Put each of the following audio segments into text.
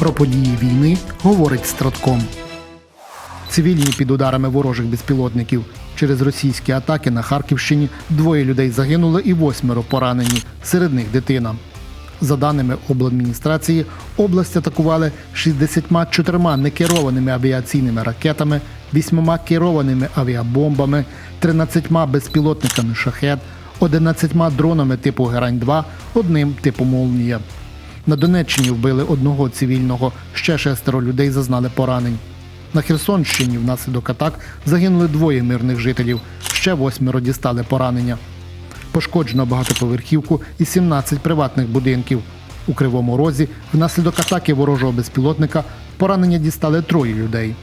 Про події війни говорить Стратком. Цивільні під ударами ворожих безпілотників. Через російські атаки на Харківщині двоє людей загинули і восьмеро поранені, серед них дитина. За даними обладміністрації, область атакували 64 некерованими авіаційними ракетами, 8 керованими авіабомбами, 13 безпілотниками шахет, 11 дронами типу Герань-2, одним типу Молнія. На Донеччині вбили одного цивільного, ще шестеро людей зазнали поранень. На Херсонщині внаслідок атак загинули двоє мирних жителів, ще восьмеро дістали поранення. Пошкоджено багатоповерхівку і 17 приватних будинків. У Кривому Розі внаслідок атаки ворожого безпілотника поранення дістали троє людей.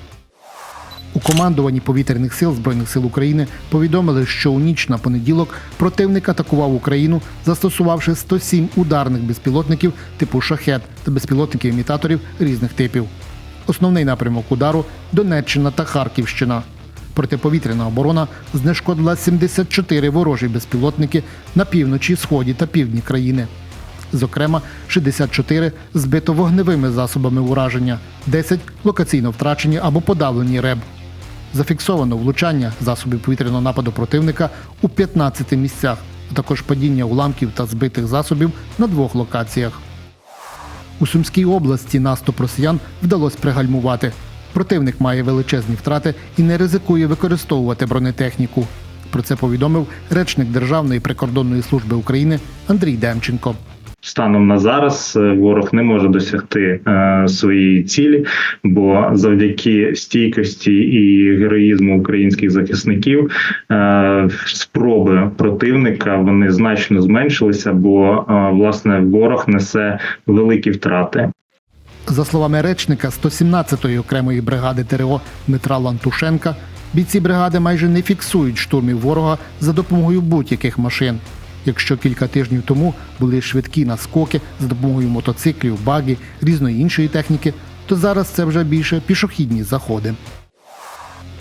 У командуванні повітряних сил Збройних сил України повідомили, що у ніч на понеділок противник атакував Україну, застосувавши 107 ударних безпілотників типу шахет та безпілотників імітаторів різних типів. Основний напрямок удару Донеччина та Харківщина. Протиповітряна оборона знешкодила 74 ворожі безпілотники на півночі, сході та півдні країни. Зокрема, 64 збито вогневими засобами ураження, 10 локаційно втрачені або подавлені РЕБ. Зафіксовано влучання засобів повітряного нападу противника у 15 місцях, а також падіння уламків та збитих засобів на двох локаціях. У Сумській області наступ росіян вдалося пригальмувати. Противник має величезні втрати і не ризикує використовувати бронетехніку. Про це повідомив речник Державної прикордонної служби України Андрій Демченко. Станом на зараз е, ворог не може досягти е, своєї цілі, бо завдяки стійкості і героїзму українських захисників е, спроби противника вони значно зменшилися, бо власне ворог несе великі втрати. За словами речника 117-ї окремої бригади ТРО Дмитра Лантушенка, бійці бригади майже не фіксують штурмів ворога за допомогою будь-яких машин. Якщо кілька тижнів тому були швидкі наскоки за допомогою мотоциклів, баги, різної іншої техніки, то зараз це вже більше пішохідні заходи.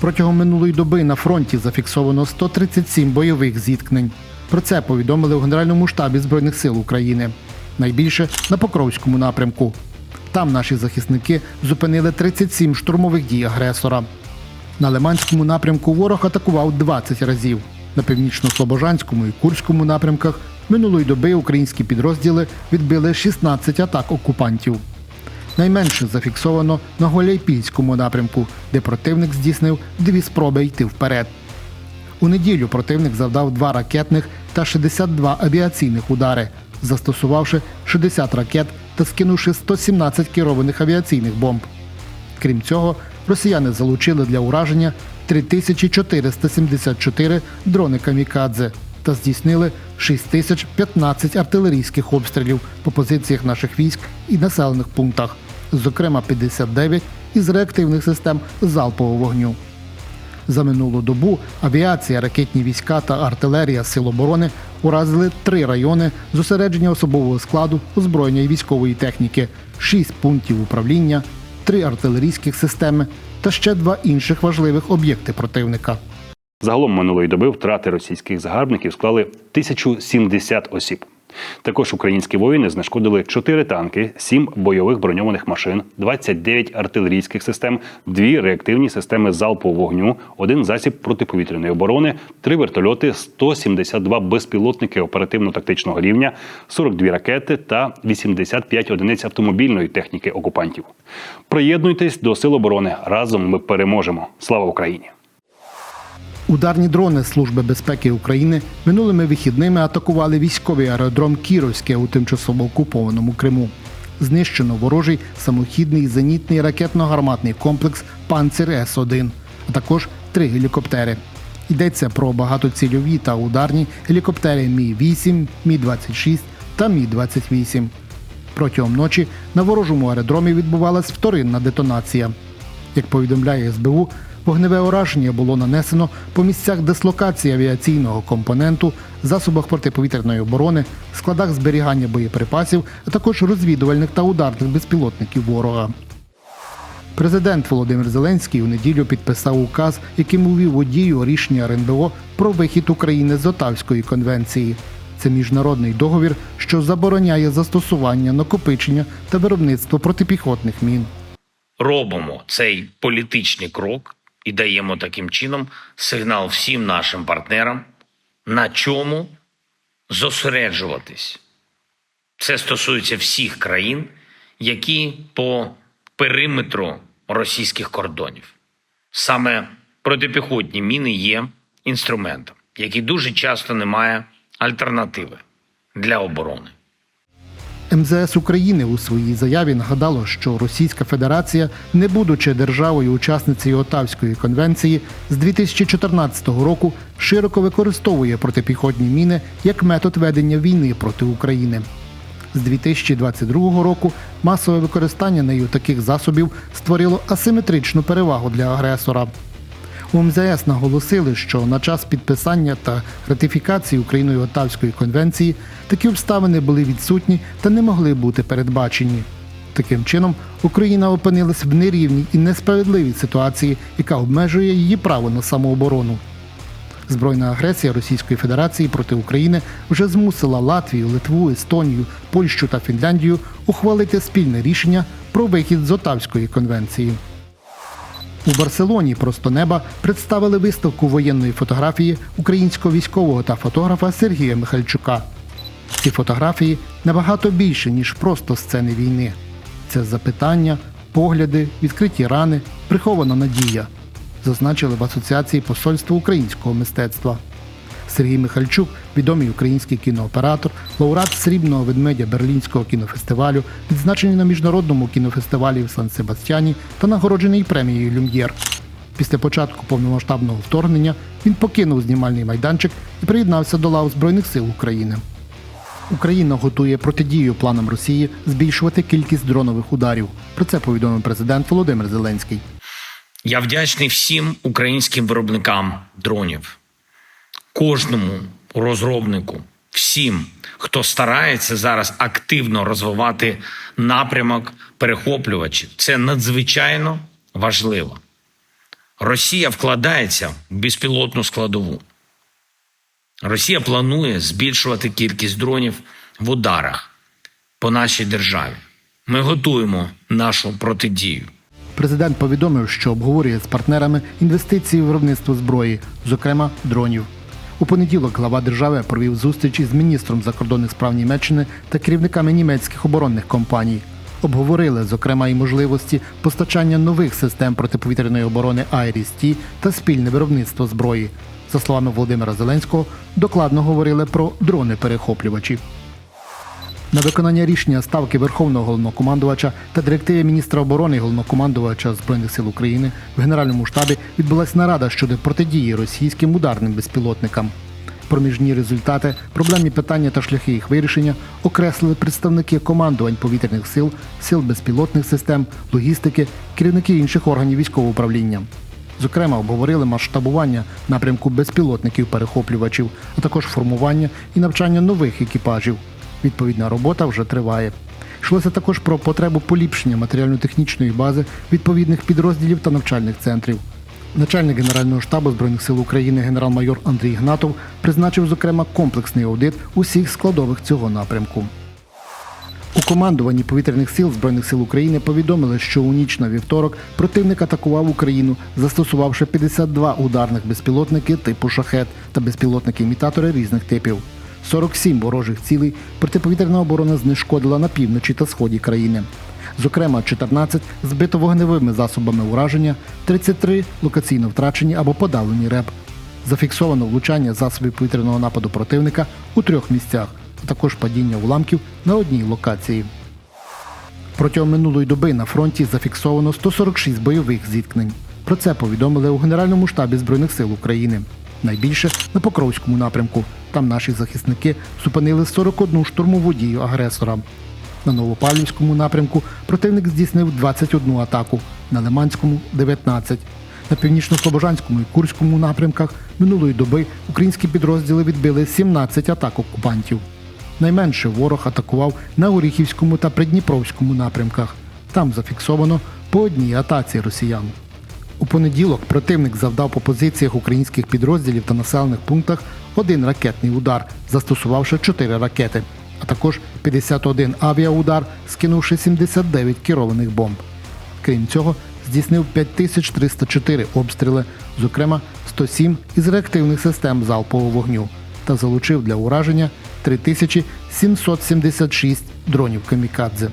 Протягом минулої доби на фронті зафіксовано 137 бойових зіткнень. Про це повідомили у Генеральному штабі Збройних сил України. Найбільше на Покровському напрямку. Там наші захисники зупинили 37 штурмових дій агресора. На Лиманському напрямку ворог атакував 20 разів. На північно-слобожанському і Курському напрямках минулої доби українські підрозділи відбили 16 атак окупантів. Найменше зафіксовано на Голяйпільському напрямку, де противник здійснив дві спроби йти вперед. У неділю противник завдав два ракетних та 62 авіаційних удари, застосувавши 60 ракет та скинувши 117 керованих авіаційних бомб. Крім цього, росіяни залучили для ураження 3474 дрони камікадзе та здійснили 6015 артилерійських обстрілів по позиціях наших військ і населених пунктах, зокрема 59 із реактивних систем залпового вогню. За минулу добу авіація, ракетні війська та артилерія Сил оборони уразили три райони зосередження особового складу, озброєння і військової техніки, шість пунктів управління, три артилерійських системи та ще два інших важливих об'єкти противника. Загалом минулої доби втрати російських загарбників склали 1070 осіб. Також українські воїни знешкодили 4 танки, 7 бойових броньованих машин, 29 артилерійських систем, 2 реактивні системи залпового вогню, один засіб протиповітряної оборони, 3 вертольоти, 172 безпілотники оперативно-тактичного рівня, 42 ракети та 85 одиниць автомобільної техніки окупантів. Приєднуйтесь до сил оборони. Разом ми переможемо. Слава Україні! Ударні дрони Служби безпеки України минулими вихідними атакували військовий аеродром Кіровське у тимчасово окупованому Криму. Знищено ворожий самохідний зенітний ракетно-гарматний комплекс Панцир С-1, а також три гелікоптери. Йдеться про багатоцільові та ударні гелікоптери Мі-8, Мі-26 та Мі-28. Протягом ночі на ворожому аеродромі відбувалась вторинна детонація. Як повідомляє СБУ, вогневе ураження було нанесено по місцях дислокації авіаційного компоненту, засобах протиповітряної оборони, складах зберігання боєприпасів, а також розвідувальних та ударних безпілотників ворога. Президент Володимир Зеленський у неділю підписав указ, яким увів у дію рішення РНБО про вихід України з Отавської конвенції. Це міжнародний договір, що забороняє застосування, накопичення та виробництво протипіхотних мін. робимо цей політичний крок і даємо таким чином сигнал всім нашим партнерам, на чому зосереджуватись. Це стосується всіх країн, які по периметру російських кордонів. Саме протипіхотні міни є інструментом, який дуже часто не має альтернативи для оборони. МЗС України у своїй заяві нагадало, що Російська Федерація, не будучи державою-учасницею Отавської конвенції, з 2014 року широко використовує протипіхотні міни як метод ведення війни проти України. З 2022 року масове використання нею таких засобів створило асиметричну перевагу для агресора. У МЗС наголосили, що на час підписання та ратифікації Україною Отавської конвенції такі обставини були відсутні та не могли бути передбачені. Таким чином, Україна опинилась в нерівній і несправедливій ситуації, яка обмежує її право на самооборону. Збройна агресія Російської Федерації проти України вже змусила Латвію, Литву, Естонію, Польщу та Фінляндію ухвалити спільне рішення про вихід з Отавської конвенції. У Барселоні просто неба представили виставку воєнної фотографії українського військового та фотографа Сергія Михальчука. Ці фотографії набагато більше, ніж просто сцени війни. Це запитання, погляди, відкриті рани, прихована надія, зазначили в Асоціації посольства українського мистецтва. Сергій Михальчук, відомий український кінооператор, лауреат срібного ведмедя Берлінського кінофестивалю, відзначений на міжнародному кінофестивалі в Сан-Себастьяні та нагороджений премією Люм'єр. Після початку повномасштабного вторгнення він покинув знімальний майданчик і приєднався до лав Збройних сил України. Україна готує протидію планам Росії збільшувати кількість дронових ударів. Про це повідомив президент Володимир Зеленський. Я вдячний всім українським виробникам дронів, кожному розробнику, всім, хто старається зараз активно розвивати напрямок перехоплювачів. Це надзвичайно важливо. Росія вкладається в безпілотну складову. Росія планує збільшувати кількість дронів в ударах по нашій державі. Ми готуємо нашу протидію. Президент повідомив, що обговорює з партнерами інвестиції в виробництво зброї, зокрема дронів. У понеділок глава держави провів зустріч із міністром закордонних справ Німеччини та керівниками німецьких оборонних компаній. Обговорили, зокрема, і можливості постачання нових систем протиповітряної оборони «Айріс-Ті» та спільне виробництво зброї. За словами Володимира Зеленського, докладно говорили про дрони-перехоплювачі. На виконання рішення ставки Верховного головнокомандувача та директиви міністра оборони головнокомандувача Збройних сил України в Генеральному штабі відбулася нарада щодо протидії російським ударним безпілотникам. Проміжні результати, проблемні питання та шляхи їх вирішення окреслили представники командувань повітряних сил, сил безпілотних систем, логістики, керівники інших органів військового управління. Зокрема, обговорили масштабування напрямку безпілотників-перехоплювачів, а також формування і навчання нових екіпажів. Відповідна робота вже триває. Йшлося також про потребу поліпшення матеріально-технічної бази відповідних підрозділів та навчальних центрів. Начальник Генерального штабу Збройних сил України генерал-майор Андрій Гнатов призначив, зокрема, комплексний аудит усіх складових цього напрямку. У командуванні повітряних сил Збройних сил України повідомили, що у ніч на вівторок противник атакував Україну, застосувавши 52 ударних безпілотники типу шахет та безпілотники-імітатори різних типів. 47 ворожих цілей протиповітряна оборона знешкодила на півночі та сході країни. Зокрема, 14 збито вогневими засобами ураження, 33 локаційно втрачені або подавлені РЕП. Зафіксовано влучання засобів повітряного нападу противника у трьох місцях, а також падіння уламків на одній локації. Протягом минулої доби на фронті зафіксовано 146 бойових зіткнень. Про це повідомили у Генеральному штабі Збройних сил України. Найбільше на Покровському напрямку. Там наші захисники зупинили 41 штурмову дію агресора. На Новопавлівському напрямку противник здійснив 21 атаку, на Лиманському 19. На північно-слобожанському і Курському напрямках минулої доби українські підрозділи відбили 17 атак окупантів. Найменше ворог атакував на Оріхівському та Придніпровському напрямках. Там зафіксовано по одній атаці росіян. У понеділок противник завдав по позиціях українських підрозділів та населених пунктах один ракетний удар, застосувавши 4 ракети, а також 51 авіаудар, скинувши 79 керованих бомб. Крім цього, здійснив 5304 обстріли, зокрема 107 із реактивних систем залпового вогню, та залучив для ураження 3776 дронів камікадзе.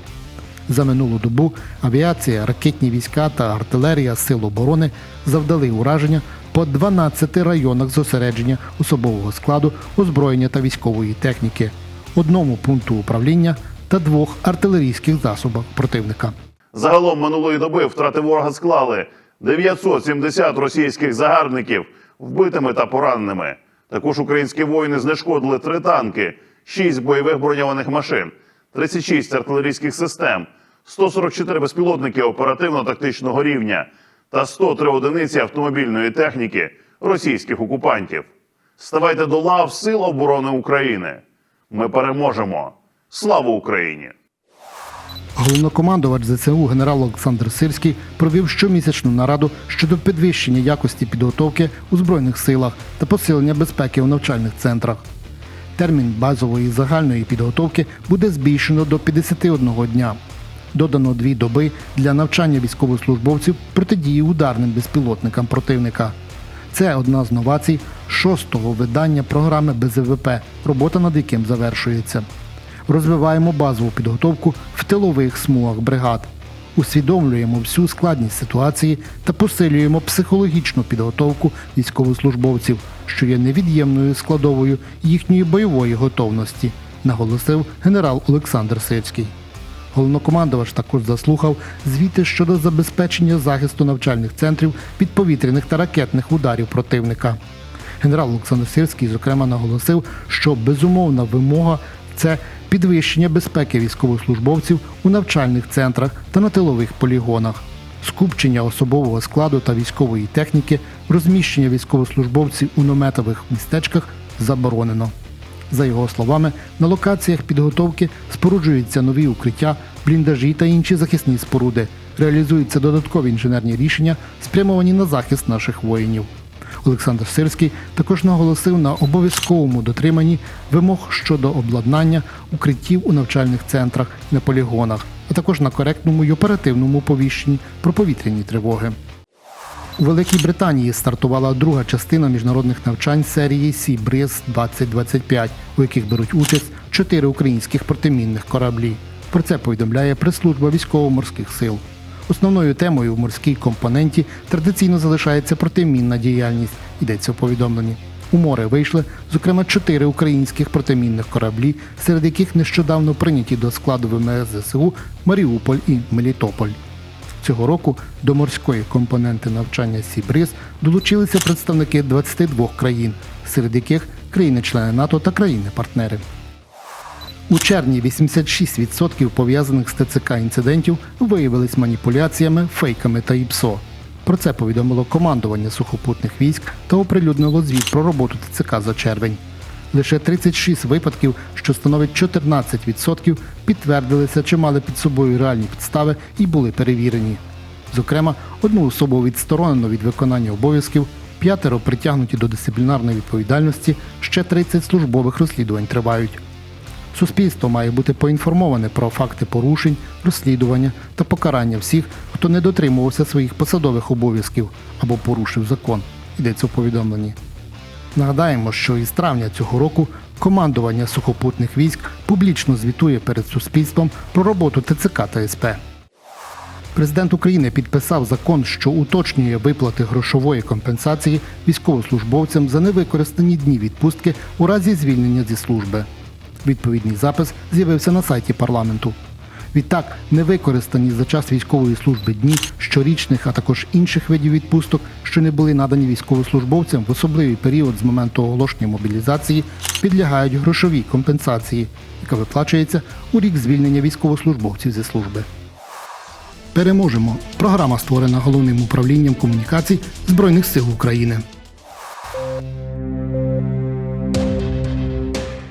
За минулу добу авіація, ракетні війська та артилерія Сил оборони завдали ураження по 12 районах зосередження особового складу, озброєння та військової техніки, одному пункту управління та двох артилерійських засобах противника. Загалом минулої доби втрати ворога склали 970 російських загарбників вбитими та пораненими. Також українські воїни знешкодили три танки, 6 бойових броньованих машин, 36 артилерійських систем, 144 безпілотники оперативно-тактичного рівня та 103 одиниці автомобільної техніки російських окупантів. Ставайте до лав Сил оборони України. Ми переможемо. Слава Україні! Головнокомандувач ЗСУ генерал Олександр Сирський провів щомісячну нараду щодо підвищення якості підготовки у збройних силах та посилення безпеки у навчальних центрах. Термін базової загальної підготовки буде збільшено до 51 дня. Додано дві доби для навчання військовослужбовців протидії ударним безпілотникам противника. Це одна з новацій шостого видання програми БЗВП, робота над яким завершується. Розвиваємо базову підготовку в тилових смугах бригад. Усвідомлюємо всю складність ситуації та посилюємо психологічну підготовку військовослужбовців, що є невід'ємною складовою їхньої бойової готовності, наголосив генерал Олександр Сирський. Головнокомандувач також заслухав звіти щодо забезпечення захисту навчальних центрів від повітряних та ракетних ударів противника. Генерал Олександр Сирський, зокрема, наголосив, що безумовна вимога це підвищення безпеки військовослужбовців у навчальних центрах та на тилових полігонах, скупчення особового складу та військової техніки, розміщення військовослужбовців у наметових містечках заборонено. За його словами, на локаціях підготовки споруджуються нові укриття, бліндажі та інші захисні споруди. Реалізуються додаткові інженерні рішення, спрямовані на захист наших воїнів. Олександр Сирський також наголосив на обов'язковому дотриманні вимог щодо обладнання укриттів у навчальних центрах на полігонах, а також на коректному й оперативному повіщенні про повітряні тривоги. У Великій Британії стартувала друга частина міжнародних навчань серії Sea Breeze 2025, у яких беруть участь чотири українських протимінних кораблі. Про це повідомляє прес-служба військово-морських сил. Основною темою в морській компоненті традиційно залишається протимінна діяльність, йдеться у повідомленні. У море вийшли, зокрема, чотири українських протимінних кораблі, серед яких нещодавно прийняті до складу ВМС ЗСУ Маріуполь і Мелітополь. Цього року до морської компоненти навчання Сібриз долучилися представники 22 країн, серед яких країни-члени НАТО та країни-партнери. У червні 86% пов'язаних з ТЦК інцидентів виявились маніпуляціями, фейками та ІПСО. Про це повідомило командування сухопутних військ та оприлюднило звіт про роботу ТЦК за червень. Лише 36 випадків, що становить 14%, підтвердилися чи мали під собою реальні підстави і були перевірені. Зокрема, одну особу відсторонено від виконання обов'язків, п'ятеро притягнуті до дисциплінарної відповідальності, ще 30 службових розслідувань тривають. Суспільство має бути поінформоване про факти порушень, розслідування та покарання всіх, хто не дотримувався своїх посадових обов'язків або порушив закон. Йдеться у повідомленні. Нагадаємо, що із травня цього року командування сухопутних військ публічно звітує перед суспільством про роботу ТЦК та СП. Президент України підписав закон, що уточнює виплати грошової компенсації військовослужбовцям за невикористані дні відпустки у разі звільнення зі служби. Відповідний запис з'явився на сайті парламенту. Відтак, невикористані за час військової служби дні щорічних, а також інших видів відпусток, що не були надані військовослужбовцям в особливий період з моменту оголошення мобілізації, підлягають грошовій компенсації, яка виплачується у рік звільнення військовослужбовців зі служби. Переможемо. Програма створена головним управлінням комунікацій Збройних сил України.